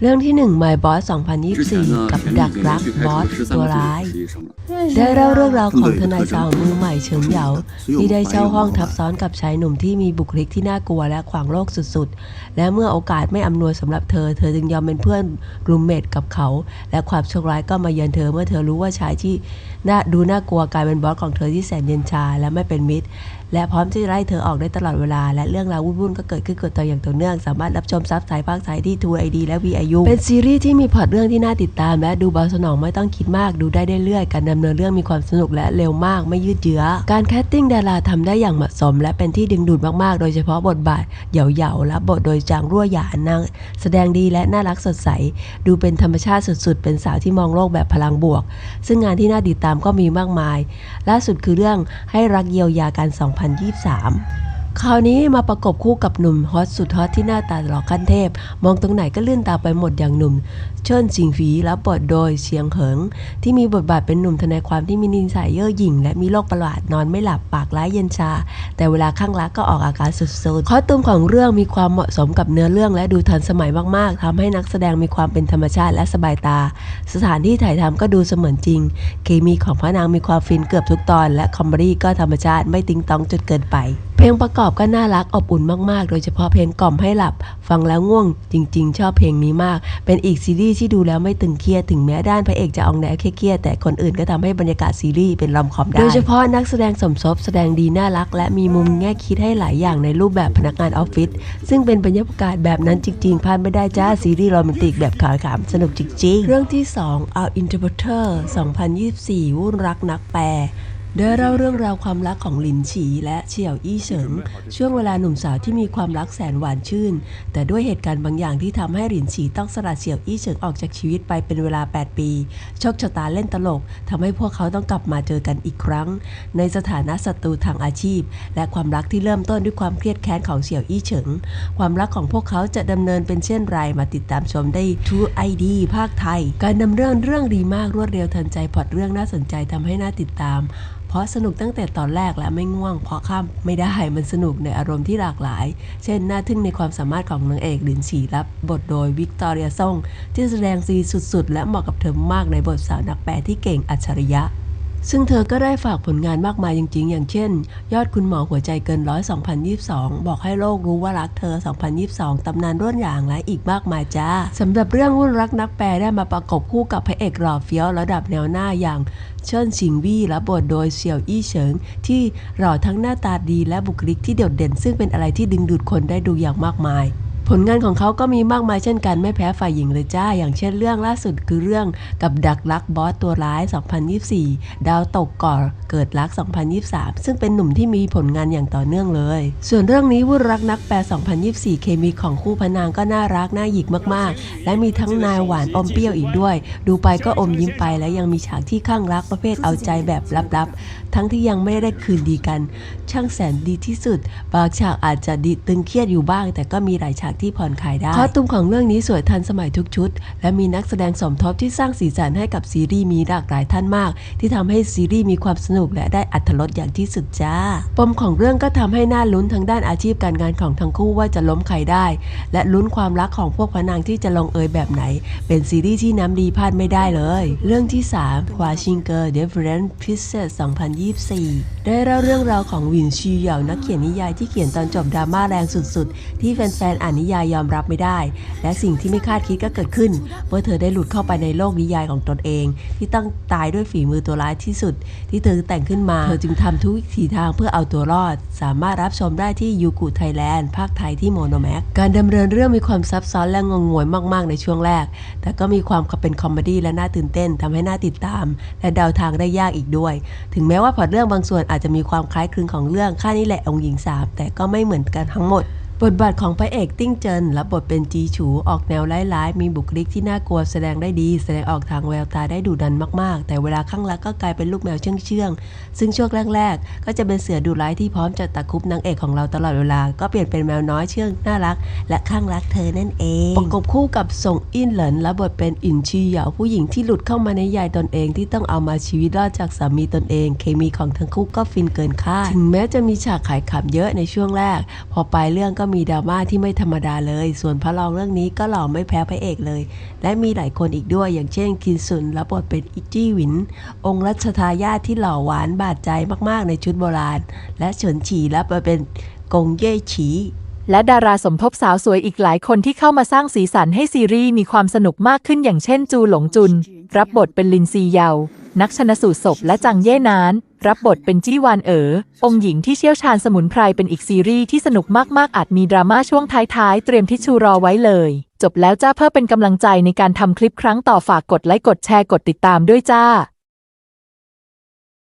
เรื่องที่ 1 My Boss 2024 กับดักรักบอสตัวร้าย ได้เล่าเรื่องราวของทนายสาวมือใหม่เฉิงเหยาที่ได้เช่าห้องทับซ้อนกับชายหนุ่มที่มีบุคลิกที่น่ากลัวและขวางโลกสุดๆ และเมื่อโอกาสไม่อำนวยสำหรับเธอ เธอจึงยอมเป็นเพื่อนรูมเมทกับเขา และความโชคร้ายก็มาเยือนเธอเมื่อเธอรู้ว่าชายที่น่าดูน่ากลัวกลายเป็นบอสของเธอที่แสนเย็นชาและไม่เป็นมิตรและพร้อมที่จะไล่เธอออกได้ตลอดเวลา และเรื่องราววุ่นๆก็เกิดขึ้นเกับเธออย่างต่อเนื่อง สามารถรับชมซับไซภาคไทยที่ True ID และ VIU เป็นซีรีส์ที่มีพล็อตเรื่องที่น่าติดตาม และดูเบาสนองไม่ต้องคิดมากดูได้เรื่อยๆการดำเนินเรื่องมีความสนุกและเร็วมากไม่ยืดเยื้อการแคสติ้งดาราทำได้อย่างเหมาะสม และเป็นที่ดึงดูดมากๆ โดยเฉพาะบทบาทเหยาๆและบทโดยจางรั่วหยานางแสดงดีและน่ารักสดใส ดูเป็นธรรมชาติสุดๆ เป็นสาวที่มองโลกแบบพลังบวก ซึ่งงานที่น่าติดตามก็มีมากมาย ล่าสุดคือเรื่องให้รักเยียวยากัน2023 คราวนี้มาประกบคู่กับหนุ่มฮอตสุดฮอตที่หน้าตาหล่อขั้นเทพ มองตรงไหนก็เลื่อนตาไปหมดอย่างหนุ่ม เชิญสิงฝีรับบทโดยเชียงเหิง ที่มีบทบาทเป็นหนุ่มทนายความที่มีนิสัยเย่อหยิ่ง และมีโรคประหลาดนอนไม่หลับปากร้ายเย็นชา แต่เวลาข้างรักก็ออกอาการสุดๆคอสตูมของเรื่องมีความเหมาะสมกับเนื้อเรื่องและดูทันสมัยมากๆทำให้นักแสดงมีความเป็นธรรมชาติและสบายตา สถานที่ถ่ายทำก็ดูเสมือนจริง เคมีของพระนางมีความฟินเกือบทุกตอน และคอมเมดี้ก็ธรรมชาติไม่ติ้งต้องจนเกินไป ลงประกอบก็น่ารักอบอุ่นมากๆ โดยเฉพาะเพลงกล่อมให้หลับ ฟังแล้วง่วง จริง ๆ ชอบเพลงนี้มาก เป็นอีกซีรีส์ที่ดูแล้วไม่ตึงเครียดถึงแม้ด้านพระเอกจะออกแนวเครียดแต่คนอื่นก็ทำให้บรรยากาศซีรีส์เป็นรอมคอมได้ โดยเฉพาะนักแสดงสมทบแสดงดีน่ารัก และมีมุมแง่คิดให้หลายอย่างในรูปแบบพนักงานออฟฟิศซึ่งเป็นบรรยากาศแบบนั้นจริงๆพลาดไม่ได้จ้าซีรีส์โรแมนติกแบบขาวๆสนุกจริงๆ เรื่องที่ 2 Our Interpreter 2024 วุ่นรักนักแปล ได้เล่าเรื่องราวความรักของหลินฉีและเฉียวอี้เฉิง ช่วงเวลาหนุ่มสาวที่มีความรักแสนหวานชื่น แต่ด้วยเหตุการณ์บางอย่างที่ทำให้หลินฉีต้องสละเฉียวอี้เฉิงออกจากชีวิตไปเป็นเวลา 8 ปีโชคชะตาเล่นตลกทำให้พวกเขาต้องกลับมาเจอกันอีกครั้ง ในสถานะศัตรูทางอาชีพ และความรักที่เริ่มต้นด้วยความเครียดแค้นของเฉียวอี้เฉิง ความรักของพวกเขาจะดำเนินเป็นเช่นไรมาติดตามชมได้ True ID ภาคไทย การดำเรื่องเรื่องดีมากรวดเร็วทันใจพอตเรื่องน่าสนใจทำให้น่าติดตาม ราะสนุกตั้งแต่ตอนแรกและไม่ง่วง เพราะข้ามไม่ได้มันสนุกในอารมณ์ที่หลากหลาย เช่นน่าทึ่งในความสามารถของนางเอกลินฉีรับบทโดยวิกตอเรียซ่งที่แสดงซีสุดๆ และเหมาะกับเธอมากในบทสาวนักแปลที่เก่งอัจฉริยะ ซึ่งเธอก็ได้ฝากผลงานมากมายจริง ๆ อย่างเช่น ยอดคุณหมอหัวใจเกินร้อย 2022 บอกให้โลกรู้ว่ารักเธอ 2022 ตำนานร่วนอย่างและอีกมากมายจ้าสำหรับเรื่องวุ่นรักนักแปลได้มาประกบคู่กับพระเอกหล่อเฟี้ยวระดับแนวหน้าอย่างเชิญชิงวี่และบทโดยเสี่ยวอี้เฉิง ที่หล่อทั้งหน้าตาดีและบุคลิกที่โดดเด่น ซึ่งเป็นอะไรที่ดึงดูดคนได้ดูอย่างมากมาย ผลงานของเขาก็มีมากมายเช่นกันไม่แพ้ฝ่ายหญิงเลยจ้า อย่างเช่นเรื่องล่าสุดคือเรื่องกับดักรักบอสตัวร้าย 2024 ดาวตกก่อเกิดรัก 2023 ซึ่งเป็นหนุ่มที่มีผลงานอย่างต่อเนื่องเลย ส่วนเรื่องนี้วุ่นรักนักแปล 2024 เคมีของคู่พระนางก็น่ารักน่าหยิกมากๆ และมีทั้งนายหวานอมเปรี้ยวอีกด้วย ดูไปก็อมยิ้มไปและยังมีฉากที่ข้างรักประเภทเอาใจแบบลับๆ ทั้งที่ยังไม่ได้คืนดีกัน ช่างแสนดีที่สุด บางฉากอาจจะดีตึงเครียดอยู่บ้าง แต่ก็มีหลายฉากที่ผ่อนคลายได้คอสตูมของเรื่องนี้สวยทันสมัยทุกชุด และมีนักแสดงสมทบที่สร้างสีสันให้กับซีรีส์มีหลากหลายท่านมาก ที่ทำให้ซีรีส์มีความสนุกและได้อัธรสอย่างที่สุดจ้า ปมของเรื่องก็ทำให้น่าลุ้นทางด้านอาชีพการงานของทั้งคู่ว่าจะล้มใครได้ และลุ้นความรักของพวกพระนางที่จะลงเอยแบบไหน เป็นซีรีส์ที่น้ำดีพลาดไม่ได้เลย เรื่องที่3 w a s h i n g e r Different Pieces 2024 ได้เล่าเรื่องราวของวินชีเหยานักเขียนนิยายที่เขียนตอนจบดราม่าแรงสุดๆ ที่แฟนๆอ่านนิยายยอมรับไม่ได้ และสิ่งที่ไม่คาดคิดก็เกิดขึ้น เมื่อเธอได้หลุดเข้าไปในโลกนิยายของตนเอง ที่ต้องตายด้วยฝีมือตัวร้ายที่สุด ที่เธอแต่งขึ้นมา เธอจึงทำทุกวิถีทางเพื่อเอาตัวรอด สามารถรับชมได้ที่ยูกุไทยแลนด์ภาคไทยที่โมโนแม็กการดำเนินเรื่องมีความซับซ้อนและงงงวยมาก ๆ ในช่วงแรก แต่ก็มีความเป็นคอมเมดี้และน่าตื่นเต้นทำให้น่าติดตาม และเดาทางได้ยากอีกด้วย ถึงแม้ว่าพอเรื่องบางส่วนอาจจะมีความคล้ายคลึงของเรื่องค่านี่แหละองค์หญิงสามแต่ก็ไม่เหมือนกันทั้งหมด บทบาทของพระเอกติ้งเจินรับบทเป็นจีฉูออกแนวร้ายๆ มีบุคลิกที่น่ากลัวแสดงได้ดี แสดงออกทางแววตาได้ดุดันมากๆ แต่เวลาข้างรักก็กลายเป็นลูกแมวเชื่องเชื่องๆ ซึ่งช่วงแรกๆ ก็จะเป็นเสือดุร้ายที่พร้อมจะตะคุบนางเอกของเราตลอดเวลา ก็เปลี่ยนเป็นแมวน้อยเชื่องน่ารัก และข้างรักเธอนั่นเอง ประกบคู่กับส่งอินเหลินรับบทเป็นอินชีเหยาผู้หญิงที่หลุดเข้ามาในยายตนเองที่ต้องเอามาชีวิตรอดจากสามีตนเอง เคมีของทั้งคู่ก็ฟินเกินคาด ถึงแม้จะมีฉากขายขำเยอะในช่วงแรก พอปลายเรื่องก็มีดราม่าที่ไม่ธรรมดาเลย ส่วนพระรองเรื่องนี้ก็หล่อไม่แพ้พระเอกเลย และมีหลายคนอีกด้วย อย่างเช่นคินซุนรับบทเป็นอิจี้หวิน องค์รัชทายาทที่หล่อหวานบาดใจมากๆในชุดโบราณ และเฉินฉีรับบทเป็นกงเย่ฉี และดาราสมทบสาวสวยอีกหลายคนที่เข้ามาสร้างสีสันให้ซีรีส์มีความสนุกมากขึ้นอย่างเช่นจูหลงจุน รับบทเป็นลินซีเยา นักชนสูตรศพและจังเย่นาน รับบทเป็นจี้วานเอ๋อองค์หญิงที่เชี่ยวชาญสมุนไพรเป็นอีกซีรีส์ที่สนุกมากๆ อาจมีดราม่าช่วงท้ายๆ เตรียมทิชชูรอไว้เลย จบแล้วจ้าเพื่อเป็นกำลังใจในการทำคลิปครั้งต่อฝากกดไลค์กดแชร์กดติดตามด้วยจ้า